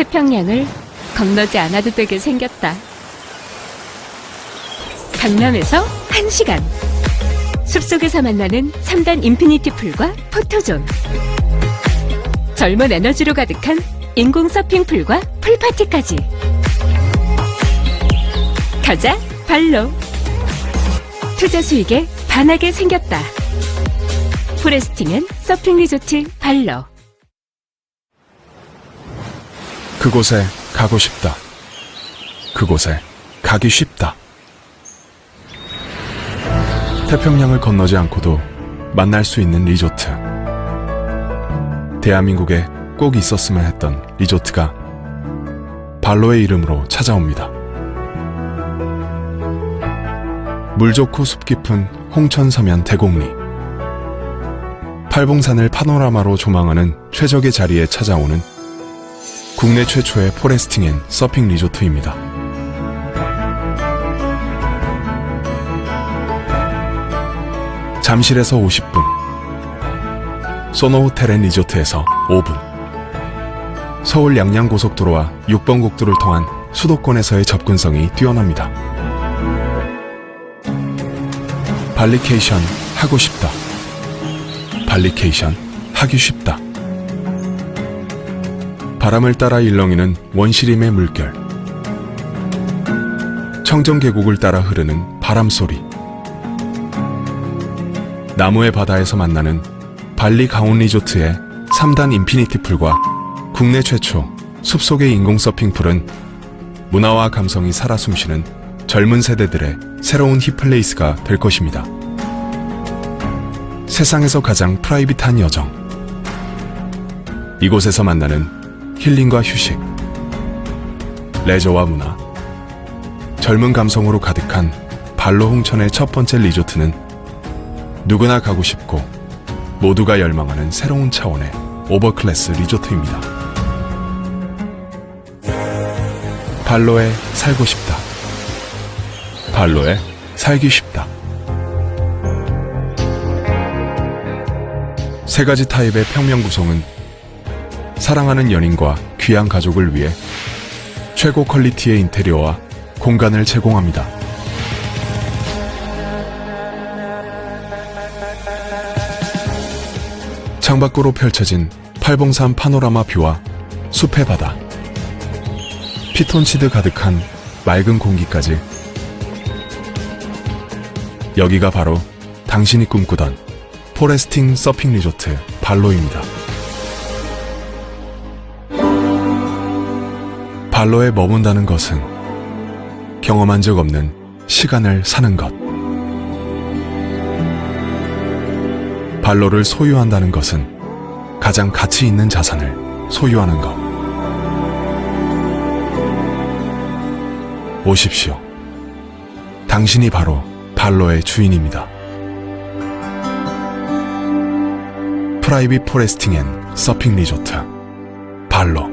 태평양을 건너지 않아도 되게 생겼다. 강남에서 1시간. 숲속에서 만나는 3단 인피니티 풀과 포토존. 젊은 에너지로 가득한 인공 서핑 풀과 풀파티까지. 가자, 발로. 투자 수익에 반하게 생겼다. 포레스팅은 서핑 리조트 발로. 그곳에 가고 싶다. 그곳에 가기 쉽다. 태평양을 건너지 않고도 만날 수 있는 리조트. 대한민국에 꼭 있었으면 했던 리조트가 발로의 이름으로 찾아옵니다. 물 좋고 숲 깊은 홍천 서면 대곡리. 팔봉산을 파노라마로 조망하는 최적의 자리에 찾아오는 국내 최초의 포레스팅 앤 서핑 리조트입니다. 잠실에서 50분, 소노 호텔 앤 리조트에서 5분, 서울 양양고속도로와 6번 국도를 통한 수도권에서의 접근성이 뛰어납니다. 발리케이션 하고 싶다. 발리케이션 하기 쉽다. 바람을 따라 일렁이는 원시림의 물결. 청정 계곡을 따라 흐르는 바람소리. 나무의 바다에서 만나는 발리 가온 리조트의 3단 인피니티 풀과 국내 최초 숲속의 인공 서핑 풀은 문화와 감성이 살아 숨쉬는 젊은 세대들의 새로운 힙플레이스가 될 것입니다. 세상에서 가장 프라이빗한 여정. 이곳에서 만나는 힐링과 휴식, 레저와 문화, 젊은 감성으로 가득한 발로 홍천의 첫 번째 리조트는 누구나 가고 싶고 모두가 열망하는 새로운 차원의 오버클래스 리조트입니다. 발로에 살고 싶다. 발로에 살기 쉽다. 세 가지 타입의 평면 구성은 사랑하는 연인과 귀한 가족을 위해 최고 퀄리티의 인테리어와 공간을 제공합니다. 창밖으로 펼쳐진 팔봉산 파노라마 뷰와 숲의 바다, 피톤치드 가득한 맑은 공기까지 여기가 바로 당신이 꿈꾸던 포레스팅 서핑 리조트 발로입니다. 발로에 머문다는 것은 경험한 적 없는 시간을 사는 것. 발로를 소유한다는 것은 가장 가치 있는 자산을 소유하는 것. 오십시오. 당신이 바로 발로의 주인입니다. 프라이빗 포레스팅 앤 서핑 리조트 발로